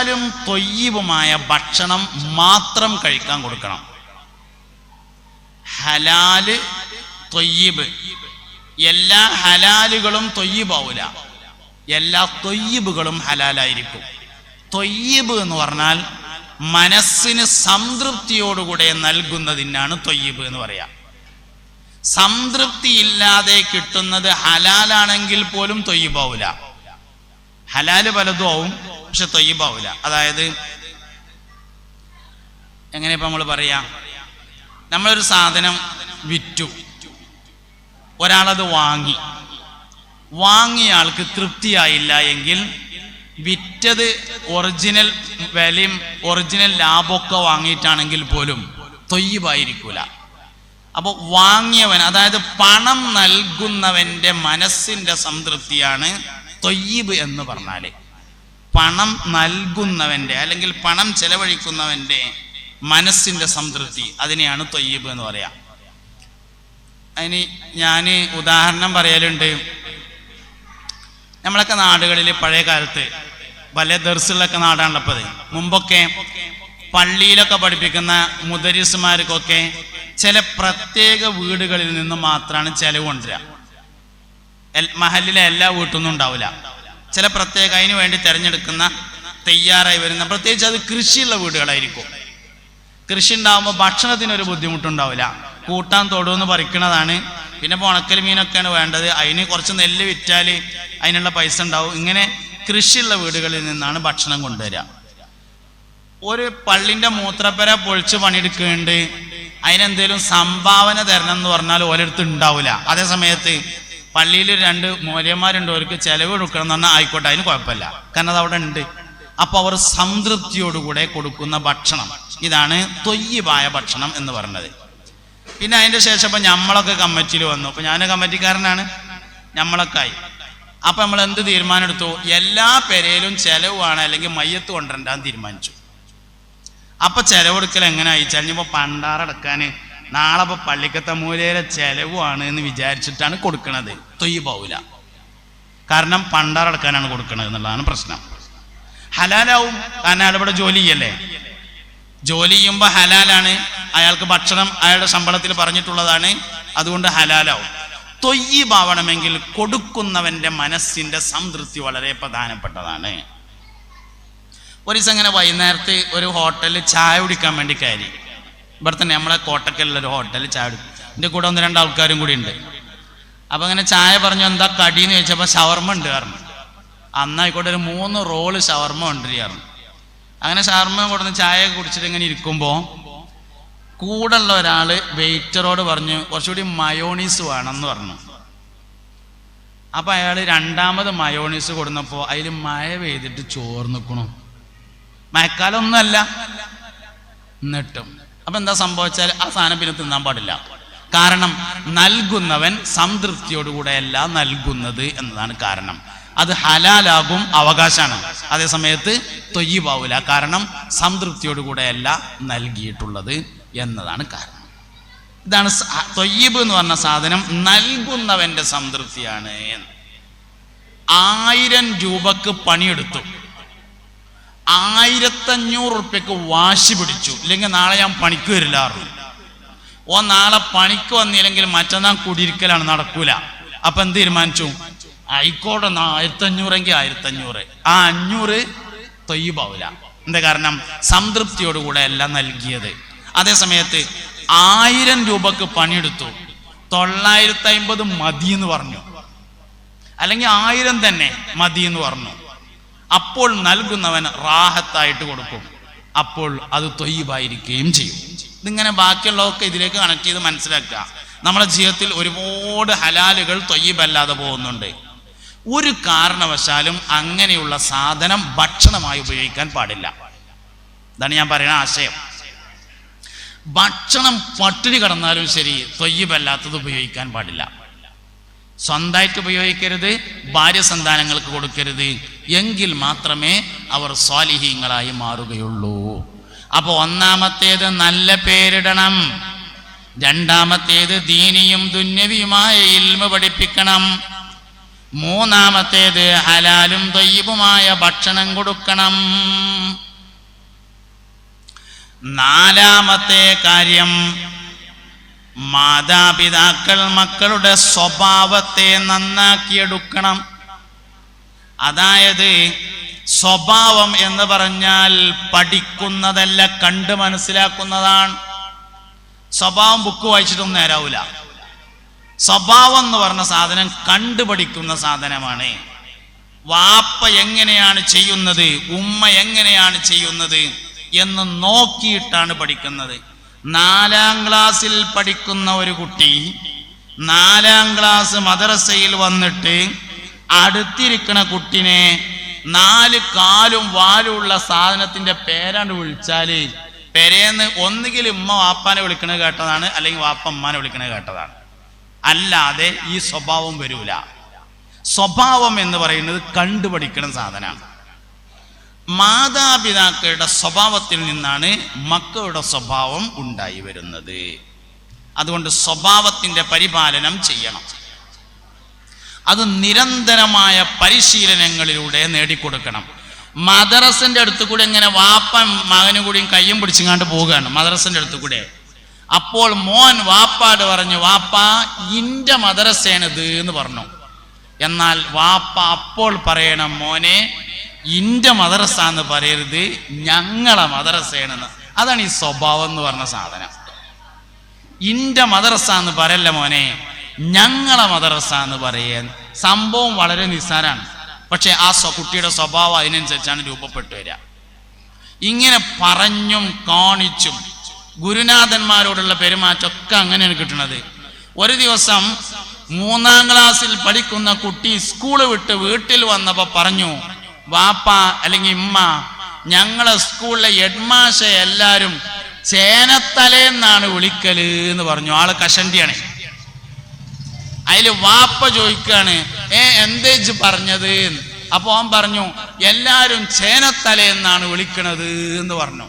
ഹലാലും തൊയ്യവുമായ ഭക്ഷണം മാത്രം കഴിക്കാൻ കൊടുക്കണം. ഹലാൽ തൊയ്യബ്. എല്ലാ ഹലാലുകളും തൊയ്യബാവൂല. എല്ലാ തൊയ്യബുകളും ഹലാലായിരിക്കും. തൊയ്യബ് എന്ന് പറഞ്ഞാൽ മനസ്സിന് സംതൃപ്തിയോടുകൂടെ നൽകുന്നതിനാണ് തൊയ്യബ് എന്ന് പറയാം. സംതൃപ്തി ഇല്ലാതെ കിട്ടുന്നത് ഹലാലാണെങ്കിൽ പോലും തൊയ്യബാവൂല. ഹലാൽ പലതും ആവും പക്ഷെ തൊയ്യബാവൂല. അതായത് എങ്ങനെ ഇപ്പൊ നമ്മൾ പറയാ നമ്മളൊരു സാധനം വിറ്റു. ഒരാളത് വാങ്ങി. വാങ്ങിയ ആൾക്ക് തൃപ്തിയായില്ല എങ്കിൽ വിറ്റത് ഒറിജിനൽ വിലയും ഒറിജിനൽ ലാഭമൊക്കെ വാങ്ങിയിട്ടാണെങ്കിൽ പോലും തൊയ്യബായിരിക്കൂല. അപ്പോൾ വാങ്ങിയവൻ അതായത് പണം നൽകുന്നവന്റെ മനസ്സിന്റെ സംതൃപ്തിയാണ് തൊയ്യബ് എന്ന് പറഞ്ഞാൽ പണം നൽകുന്നവന്റെ അല്ലെങ്കിൽ പണം ചെലവഴിക്കുന്നവന്റെ മനസ്സിന്റെ സംതൃപ്തി അതിനെയാണ് തൊയ്യീബ് എന്ന് പറയാം. അതിന് ഞാൻ ഉദാഹരണം പറയലുണ്ട്. നമ്മളൊക്കെ നാടുകളിൽ പഴയ കാലത്ത് പല ദർസുള്ളൊക്കെ നാടാണുള്ളപ്പത് മുമ്പൊക്കെ പള്ളിയിലൊക്കെ പഠിപ്പിക്കുന്ന മുദരീസുമാർക്കൊക്കെ ചില പ്രത്യേക വീടുകളിൽ നിന്ന് മാത്രമാണ് ചെലവ് കൊണ്ടുവരിക മഹലിലെ എല്ലാ വീട്ടിൽ നിന്നും ഉണ്ടാവില്ല ചില പ്രത്യേക അതിന് വേണ്ടി തിരഞ്ഞെടുക്കുന്ന തയ്യാറായി വരുന്ന പ്രത്യേകിച്ച് അത് കൃഷിയുള്ള വീടുകളായിരിക്കും. കൃഷി ഉണ്ടാകുമ്പോൾ ഭക്ഷണത്തിനൊരു ബുദ്ധിമുട്ടുണ്ടാവില്ല കൂട്ടാൻ തൊടുവെന്ന് പറിക്കണതാണ് പിന്നെ ഉണക്കൽ മീനൊക്കെയാണ് വേണ്ടത്. അതിന് കുറച്ച് നെല്ല് വിറ്റാൽ അതിനുള്ള പൈസ ഉണ്ടാവും. ഇങ്ങനെ കൃഷിയുള്ള വീടുകളിൽ നിന്നാണ് ഭക്ഷണം കൊണ്ടുവരിക. ഒരു പള്ളിന്റെ മൂത്രപ്പര പൊളിച്ച് പണിയെടുക്കുന്നുണ്ട്. അതിനെന്തേലും സംഭാവന തരണം എന്ന് പറഞ്ഞാൽ ഓരോരുത്തർ ഉണ്ടാവില്ല അതേ സമയത്ത് പള്ളിയിൽ രണ്ട് മോര്യന്മാരുണ്ട് അവർക്ക് ചെലവ് കൊടുക്കണം എന്ന് പറഞ്ഞാൽ ആയിക്കോട്ടെ അതിന് കുഴപ്പമില്ല. കാരണം അത് അവിടെ ഉണ്ട്. അപ്പൊ അവർ സംതൃപ്തിയോടുകൂടെ കൊടുക്കുന്ന ഭക്ഷണം. ഇതാണ് തൊയ്യബായ ഭക്ഷണം എന്ന് പറഞ്ഞത്. പിന്നെ അതിന്റെ ശേഷം ഇപ്പൊ നമ്മളൊക്കെ കമ്മിറ്റിയിൽ വന്നു. അപ്പൊ ഞാൻ കമ്മിറ്റിക്കാരനാണ്. നമ്മളൊക്കെ ആയി. അപ്പൊ നമ്മൾ എന്ത് തീരുമാനം എടുത്തു എല്ലാ പെരയിലും ചെലവാണ് അല്ലെങ്കിൽ മയ്യത്ത് കൊണ്ടുവരണ്ടാന്ന് തീരുമാനിച്ചു. അപ്പൊ ചെലവെടുക്കൽ എങ്ങനെ അയച്ചാൽ ഇനിയിപ്പോ പണ്ടാറടക്കാൻ നാളെ ഇപ്പൊ പള്ളിക്കത്തെ മൂലയിലെ ചെലവുമാണ് എന്ന് വിചാരിച്ചിട്ടാണ് കൊടുക്കുന്നത് തൊയ്യ് കാരണം പണ്ടാറടക്കാനാണ് കൊടുക്കുന്നത് എന്നുള്ളതാണ് പ്രശ്നം. ഹലാലാവും. കാരണം അയാൾ ഇവിടെ ജോലി ചെയ്യല്ലേ? ജോലി ചെയ്യുമ്പോൾ ഹലാലാണ്. അയാൾക്ക് ഭക്ഷണം അയാളുടെ ശമ്പളത്തിൽ പറഞ്ഞിട്ടുള്ളതാണ്. അതുകൊണ്ട് ഹലാലാവും. തൊയ്യീബാവണമെങ്കിൽ കൊടുക്കുന്നവന്റെ മനസ്സിന്റെ സംതൃപ്തി വളരെ പ്രധാനപ്പെട്ടതാണ്. ഒരു ദിവസം ഇങ്ങനെ വൈകുന്നേരത്ത് ഒരു ഹോട്ടലിൽ ചായ കുടിക്കാൻ വേണ്ടി കയറി. ഇവിടെ തന്നെ നമ്മളെ കോട്ടക്കലുള്ള ഒരു ഹോട്ടലിൽ ചായ കുടിക്കും. എന്റെ കൂടെ ഒന്ന് രണ്ട് ആൾക്കാരും കൂടി ഉണ്ട്. അപ്പം അങ്ങനെ ചായ പറഞ്ഞു എന്താ കടി? എന്ന് ചോദിച്ചപ്പോൾ ഷവർമ്മ ഉണ്ട് കാരണം അന്നായിക്കോട്ടെ ഒരു മൂന്ന് റോൾ ഷവർമ്മ കാരണം അങ്ങനെ ഷവർമ്മ കൊടുന്ന് ചായ കുടിച്ചിട്ട് ഇങ്ങനെ ഇരിക്കുമ്പോൾ കൂടെ ഉള്ള ഒരാൾ വെയിറ്ററോട് പറഞ്ഞു കുറച്ചുകൂടി മയോണീസ് വേണമെന്ന് പറഞ്ഞു. അപ്പം അയാൾ രണ്ടാമത് മയോണീസ് കൊടുന്നപ്പോൾ അതിൽ മഴ പെയ്തിട്ട് ചോർന്നിക്കണു. മഴക്കാലമൊന്നുമല്ല എന്നിട്ടും അപ്പൊ എന്താ സംഭവിച്ചാൽ ആ സാധനം പിന്നെ തിന്നാൻ പാടില്ല. കാരണം നൽകുന്നവൻ സംതൃപ്തിയോടുകൂടെയല്ല നൽകുന്നത് എന്നതാണ് കാരണം. അത് ഹലാലാകും അവകാശമാണ്. അതേസമയത്ത് സമയത്ത് തൊയ്യബാവൂല. കാരണം സംതൃപ്തിയോടുകൂടെയല്ല നൽകിയിട്ടുള്ളത് എന്നതാണ് കാരണം. ഇതാണ് തൊയ്യബ് എന്ന് പറഞ്ഞ സാധനം നൽകുന്നവന്റെ സംതൃപ്തിയാണ്. ആയിരം രൂപക്ക് പണിയെടുത്തു. ആയിരത്തഞ്ഞൂറ് ഉറുപ്പ്യക്ക് വാശി പിടിച്ചു. ഇല്ലെങ്കിൽ നാളെ ഞാൻ പണിക്ക് വരില്ലാറു ഓ നാളെ പണിക്ക് വന്നില്ലെങ്കിൽ മറ്റന്നാൾ കുടിയിരിക്കലാണ് നടക്കൂല. അപ്പൊ എന്ത് തീരുമാനിച്ചു? ആയിക്കോട്ടെ ആയിരത്തഞ്ഞൂറെങ്കിൽ ആയിരത്തഞ്ഞൂറ്. ആ അഞ്ഞൂറ് തൊയ്യുപാവില്ല എന്താ കാരണം? സംതൃപ്തിയോടുകൂടെ എല്ലാം നൽകിയത്. അതേ സമയത്ത് ആയിരം രൂപക്ക് പണിയെടുത്തു. തൊള്ളായിരത്തി അമ്പത് മതി എന്ന് പറഞ്ഞു. അല്ലെങ്കിൽ ആയിരം തന്നെ മതി എന്ന് പറഞ്ഞു. അപ്പോൾ നൽകുന്നവൻ റാഹത്തായിട്ട് കൊടുക്കും. അപ്പോൾ അത് തൊയ്യബായിരിക്കുകയും ചെയ്യും. ഇതിങ്ങനെ ബാക്കിയുള്ളതൊക്കെ ഇതിലേക്ക് കണക്ട് ചെയ്ത് മനസ്സിലാക്കുക. നമ്മുടെ ജീവിതത്തിൽ ഒരുപാട് ഹലാലുകൾ തൊയ്യബല്ലാതെ പോകുന്നുണ്ട്. ഒരു കാരണവശാലും അങ്ങനെയുള്ള സാധനം ഭക്ഷണമായി ഉപയോഗിക്കാൻ പാടില്ല. ഇതാണ് ഞാൻ പറയുന്ന ആശയം. ഭക്ഷണം പട്ടിണി കടന്നാലും ശരി തൊയ്യബല്ലാത്തത് ഉപയോഗിക്കാൻ പാടില്ല. സ്വന്തമായിട്ട് ഉപയോഗിക്കരുത് ഭാര്യ സന്താനങ്ങൾക്ക് കൊടുക്കരുത് എങ്കിൽ മാത്രമേ അവർ സ്വാലിഹീങ്ങളായി മാറുകയുള്ളൂ. അപ്പോൾ ഒന്നാമത്തേത് നല്ല പേരിടണം. രണ്ടാമത്തേത് ദീനിയും ദുന്യവിയുമായ ഇൽമ പഠിപ്പിക്കണം. മൂന്നാമത്തേത് ഹലാലും തൊയ്യബുമായ ഭക്ഷണം കൊടുക്കണം. നാലാമത്തെ കാര്യം മാതാപിതാക്കൾ മക്കളുടെ സ്വഭാവത്തെ നന്നാക്കിയെടുക്കണം. അതായത് സ്വഭാവം എന്ന് പറഞ്ഞാൽ പഠിക്കുന്നതല്ല കണ്ട് മനസ്സിലാക്കുന്നതാണ്. സ്വഭാവം ബുക്ക് വായിച്ചിട്ടൊന്നും നേരാവൂല. സ്വഭാവം എന്ന് പറഞ്ഞ സാധനം കണ്ടുപഠിക്കുന്ന സാധനമാണ്. വാപ്പ എങ്ങനെയാണ് ചെയ്യുന്നത് ഉമ്മ എങ്ങനെയാണ് ചെയ്യുന്നത് എന്ന് നോക്കിയിട്ടാണ് പഠിക്കുന്നത്. നാലാം ക്ലാസ്സിൽ പഠിക്കുന്ന ഒരു കുട്ടി നാലാം ക്ലാസ് മദ്രസയിൽ വന്നിട്ട് അടുത്തിരിക്കുന്ന കുട്ടിനെ നാല് കാലും വാലുമുള്ള സാധനത്തിന്റെ പേരാണ്ട് വിളിച്ചാൽ പെരേന്ന് ഒന്നുകിൽ ഉമ്മ വാപ്പാനെ വിളിക്കണത് കേട്ടതാണ് അല്ലെങ്കിൽ വാപ്പ ഉമ്മാനെ വിളിക്കണത് കേട്ടതാണ്. അല്ലാതെ ഈ സ്വഭാവം വരൂല. സ്വഭാവം എന്ന് പറയുന്നത് കണ്ടുപഠിക്കണ സാധനമാണ്. മാതാപിതാക്കളുടെ സ്വഭാവത്തിൽ നിന്നാണ് മക്കളുടെ സ്വഭാവം ഉണ്ടായി വരുന്നത്. അതുകൊണ്ട് സ്വഭാവത്തിന്റെ പരിപാലനം ചെയ്യണം. അത് നിരന്തരമായ പരിശീലനങ്ങളിലൂടെ നേടിക്കൊടുക്കണം. മദ്രസിന്റെ അടുത്ത് കൂടെ ഇങ്ങനെ വാപ്പൻ മകനും കൂടിയും കയ്യും പിടിച്ചിങ്ങാണ്ട് പോവുകയാണ് മദ്രസിന്റെ അടുത്ത് കൂടെ. അപ്പോൾ മോൻ വാപ്പാട് പറഞ്ഞു വാപ്പ ഇന്റെ മദ്രസയാണിത് എന്ന് പറഞ്ഞു. എന്നാൽ വാപ്പ അപ്പോൾ പറയണം മോനെ ഇന്റെ മദ്രസ എന്ന് പറയരുത് ഞങ്ങളെ മദ്രസയാണെന്ന്. അതാണ് ഈ സ്വഭാവം എന്ന് പറഞ്ഞ സാധനം. ഇന്റെ മദ്രസ എന്ന് പറയല്ല മോനെ ഞങ്ങളെ മദ്രസ എന്ന് പറയാൻ സംഭവം വളരെ നിസ്സാരാണ്. പക്ഷെ ആ കുട്ടിയുടെ സ്വഭാവം അതിനനുസരിച്ചാണ് രൂപപ്പെട്ടു വരിക. ഇങ്ങനെ പറഞ്ഞും കാണിച്ചും ഗുരുനാഥന്മാരോടുള്ള പെരുമാറ്റമൊക്കെ അങ്ങനെയാണ് കിട്ടുന്നത് ഒരു ദിവസം മൂന്നാം ക്ലാസ്സിൽ പഠിക്കുന്ന കുട്ടി സ്കൂൾ വിട്ട് വീട്ടിൽ വന്നപ്പോ പറഞ്ഞു വാപ്പ അല്ലെങ്കിൽ ഇമ്മ ഞങ്ങളെ സ്കൂളിലെ എഡ്മാഷ എല്ലാരും ചേനത്തലേന്നാണ് വിളിക്കൽ എന്ന് പറഞ്ഞു. ആൾ കഷണ്ടിയാണ്. അതിൽ വാപ്പ ചോദിക്കാണ് ഏ എന്തേജ് പറഞ്ഞത്? അപ്പൊ അവൻ പറഞ്ഞു എല്ലാരും ചേനത്തല എന്നാണ് വിളിക്കണത് എന്ന് പറഞ്ഞു.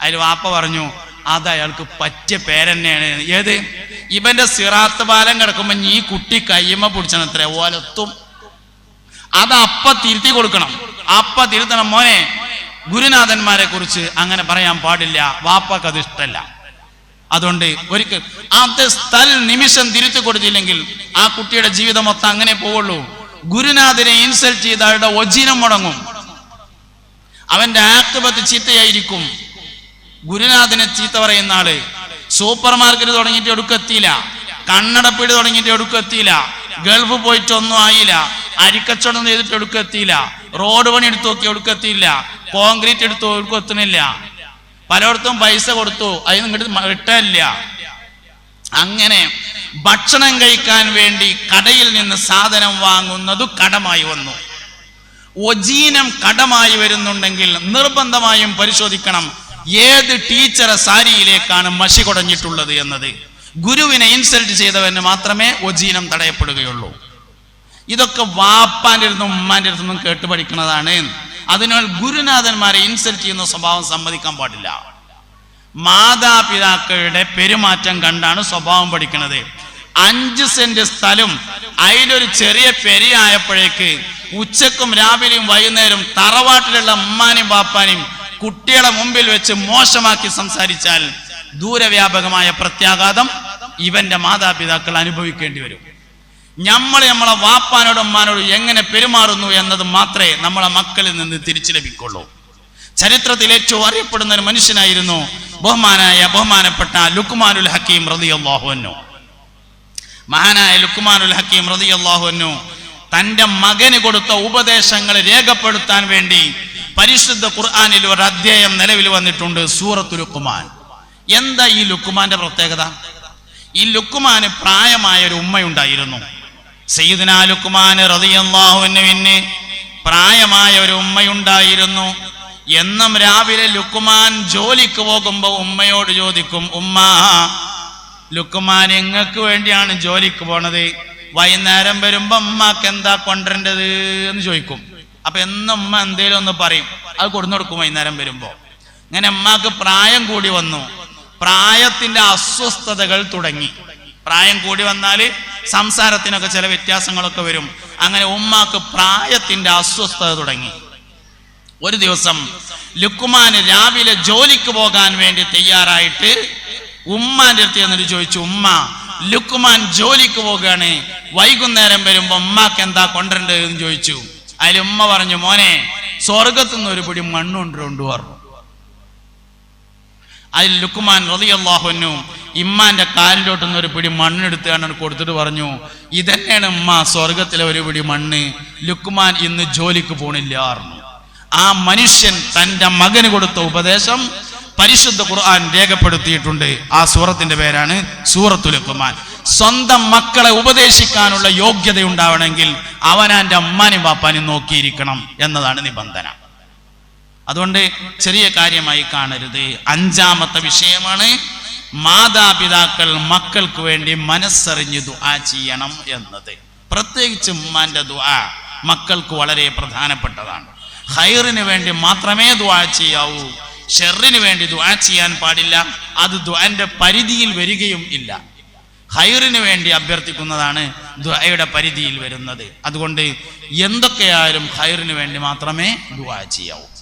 അതിൽ വാപ്പ പറഞ്ഞു അത് അയാൾക്ക് പറ്റിയ പേരെന്നെയാണ്. ഏത്? ഇവന്റെ സിറാത്ത് പാലം കിടക്കുമ്പോ ഈ കുട്ടി കയ്യമ്മ പിടിച്ചണത്രേ ഓലത്തും. അത് അപ്പ തിരുത്തി കൊടുക്കണം. അപ്പ തിരുത്തണം. മോനെ ഗുരുനാഥന്മാരെ കുറിച്ച് അങ്ങനെ പറയാൻ പാടില്ല. വാപ്പക്ക് അത് ഇഷ്ടമല്ല അതുകൊണ്ട് ഒരിക്കൽ അത് സ്ഥൽ നിമിഷം തിരിച്ചു കൊടുത്തില്ലെങ്കിൽ ആ കുട്ടിയുടെ ജീവിതം മൊത്തം അങ്ങനെ പോവുള്ളൂ. ഗുരുനാഥനെ ഇൻസൾട്ട് ചെയ്ത അയാളുടെ ഒജിനം മുടങ്ങും. അവന്റെ ആക്ടബത്ത് ചീത്തയായിരിക്കും. ഗുരുനാഥനെ ചീത്ത പറയുന്ന ആൾ സൂപ്പർ മാർക്കറ്റ് തുടങ്ങിയിട്ട് എടുക്കെത്തിയില്ല കണ്ണടപ്പീട് തുടങ്ങിയിട്ട് എടുക്കെത്തിയില്ല ഗൾഫ് പോയിട്ടൊന്നും ആയില്ല. അരിക്കച്ചവടം ചെയ്തിട്ട് എടുക്കെത്തിയില്ല റോഡ് പണി എടുത്തു നോക്കി എടുക്കെത്തിയില്ല കോൺക്രീറ്റ് എടുത്തു എടുക്കെത്തുന്നില്ല പലയിടത്തും പൈസ കൊടുത്തു. അതിന് ഇങ്ങോട്ട് കിട്ടില്ല അങ്ങനെ ഭക്ഷണം കഴിക്കാൻ വേണ്ടി കടയിൽ നിന്ന് സാധനം വാങ്ങുന്നത് കടമായി വന്നു. ഒജീനം കടമായി വരുന്നുണ്ടെങ്കിൽ നിർബന്ധമായും പരിശോധിക്കണം. ഏത് ടീച്ചറെ സാരിയിലേക്കാണ് മഷി കുടഞ്ഞിട്ടുള്ളത് എന്നത്. ഗുരുവിനെ ഇൻസൾട്ട് ചെയ്തവന് മാത്രമേ ഒജീനം തടയപ്പെടുകയുള്ളൂ. ഇതൊക്കെ വാപ്പാന്റെ അടുത്തും ഉമ്മാന്റെ അടുത്തും കേട്ട് പഠിക്കുന്നതാണ് അതിനാൽ ഗുരുനാഥന്മാരെ ഇൻസൾട്ട് ചെയ്യുന്ന സ്വഭാവം സമ്മതിക്കാൻ പാടില്ല. മാതാപിതാക്കളുടെ പെരുമാറ്റം കണ്ടാണ് സ്വഭാവം പഠിക്കുന്നത് അഞ്ച് സെന്റ് സ്ഥലം അതിലൊരു ചെറിയ പെരിയായപ്പോഴേക്ക് ഉച്ചക്കും രാവിലെയും വൈകുന്നേരം തറവാട്ടിലുള്ള ഉമ്മാനും ബാപ്പാനും കുട്ടികളെ മുമ്പിൽ വെച്ച് മോശമാക്കി സംസാരിച്ചാൽ ദൂരവ്യാപകമായ പ്രത്യാഘാതം ഇവന്റെ മാതാപിതാക്കൾ അനുഭവിക്കേണ്ടി വരും. നമ്മൾ നമ്മളെ വാപ്പാനോടും ഉമ്മാനോടും എങ്ങനെ പെരുമാറുന്നു എന്നത് മാത്രമേ നമ്മളെ മക്കളിൽ നിന്ന് തിരിച്ചു ലഭിക്കുള്ളൂ. ചരിത്രത്തിൽ ഏറ്റവും അറിയപ്പെടുന്ന ഒരു മനുഷ്യനായിരുന്നു ബഹുമാനായ ബഹുമാനപ്പെട്ട ലുക്മാനുൽ ഹക്കീം റളിയല്ലാഹുവിനു മഹാനായ ലുക്മാനുൽ ഹക്കീം റളിയല്ലാഹുവിനു തന്റെ മകന് കൊടുത്ത ഉപദേശങ്ങൾ രേഖപ്പെടുത്താൻ വേണ്ടി പരിശുദ്ധ ഖുർആാനിൽ ഒരു അധ്യായം നിലവിൽ വന്നിട്ടുണ്ട് സൂറത്തു ലുക്കുമാൻ എന്താ ഈ ലുക്കുമാന്റെ പ്രത്യേകത? ഈ ലുക്കുമാന് പ്രായമായ ഒരു ഉമ്മയുണ്ടായിരുന്നു. സയ്യിദ്ന ലുക്കുമാൻ റളിയല്ലാഹുവിന് പ്രായമായ ഒരു ഉമ്മയുണ്ടായിരുന്നു. എന്നും രാവിലെ ലുക്കുമാൻ ജോലിക്ക് പോകുമ്പോൾ ഉമ്മയോട് ചോദിക്കും ഉമ്മ ലുക്കുമാൻ എങ്ങക്ക് വേണ്ടിയാണ് ജോലിക്ക് പോണത്. വൈകുന്നേരം വരുമ്പോ ഉമ്മക്ക് എന്താ കൊണ്ടരേണ്ടത്? എന്ന് ചോദിക്കും. അപ്പൊ എന്നും ഉമ്മ എന്തേലും ഒന്ന് പറയും. അത് കൊടുന്നു കൊടുക്കും വൈകുന്നേരം വരുമ്പോ. ഇങ്ങനെ ഉമ്മക്ക് പ്രായം കൂടി വന്നു. പ്രായത്തിന്റെ അസ്വസ്ഥതകൾ തുടങ്ങി. പ്രായം കൂടി വന്നാൽ സംസാരത്തിനൊക്കെ ചില വ്യത്യാസങ്ങളൊക്കെ വരും. അങ്ങനെ ഉമ്മാക്ക് പ്രായത്തിന്റെ അസ്വസ്ഥത തുടങ്ങി. ഒരു ദിവസം ലുക്കുമാൻ രാവിലെ ജോലിക്ക് പോകാൻ വേണ്ടി തയ്യാറായിട്ട് ഉമ്മാന്റെ അടുത്ത് എന്നിട്ട് ചോദിച്ചു ഉമ്മ ലുക്കുമാൻ ജോലിക്ക് പോവുകയാണ്. വൈകുന്നേരം വരുമ്പോ ഉമ്മാക്ക് എന്താ കൊണ്ടുവരേണ്ടത്? എന്ന് ചോദിച്ചു. അതിൽ ഉമ്മ പറഞ്ഞു മോനെ സ്വർഗത്തുനിന്ന് ഒരു പിടി മണ്ണുണ്ട് പറഞ്ഞു അതിൽ ലുക്കുമാൻ റളിയല്ലാഹുവിനു ഇമ്മാന്റെ കാലിലോട്ട് നിന്ന് ഒരു പിടി മണ്ണെടുത്ത് കണ്ടു കൊടുത്തിട്ട് പറഞ്ഞു ഇതന്നെയാണ് ഉമ്മ സ്വർഗത്തിലെ ഒരു പിടി മണ്ണ്. ലുക്കുമാൻ ഇന്ന് ജോലിക്ക് പോണില്ല ആ മനുഷ്യൻ തന്റെ മകന് കൊടുത്ത ഉപദേശം പരിശുദ്ധ ഖുർആൻ രേഖപ്പെടുത്തിയിട്ടുണ്ട്. ആ സൂറത്തിന്റെ പേരാണ് സൂറത്തു ലുക്കുമാൻ സ്വന്തം മക്കളെ ഉപദേശിക്കാനുള്ള യോഗ്യത ഉണ്ടാവണമെങ്കിൽ അവനാന്റെ അമ്മാനും പാപ്പാനും നോക്കിയിരിക്കണം എന്നതാണ് നിബന്ധന. അതുകൊണ്ട് ചെറിയ കാര്യമായി കാണരുത്. അഞ്ചാമത്തെ വിഷയമാണ് മാതാപിതാക്കൾ മക്കൾക്ക് വേണ്ടി മനസ്സറിഞ്ഞ് ദുആ ചെയ്യണം എന്നത്. പ്രത്യേകിച്ച് ഉമ്മാന്റെ ദുആ മക്കൾക്ക് വളരെ പ്രധാനപ്പെട്ടതാണ്. ഹൈറിന് വേണ്ടി മാത്രമേ ദുആ ചെയ്യാവൂ. ഷെറിന് വേണ്ടി ദുആ ചെയ്യാൻ പാടില്ല. അത് ദുആന്റെ പരിധിയിൽ വരികയും ഇല്ല. ഹൈറിന് വേണ്ടി അഭ്യർത്ഥിക്കുന്നതാണ് ദുആയുടെ പരിധിയിൽ വരുന്നത്. അതുകൊണ്ട് എന്തൊക്കെയായാലും ഹൈറിന് വേണ്ടി മാത്രമേ ദുആ ചെയ്യാവൂ.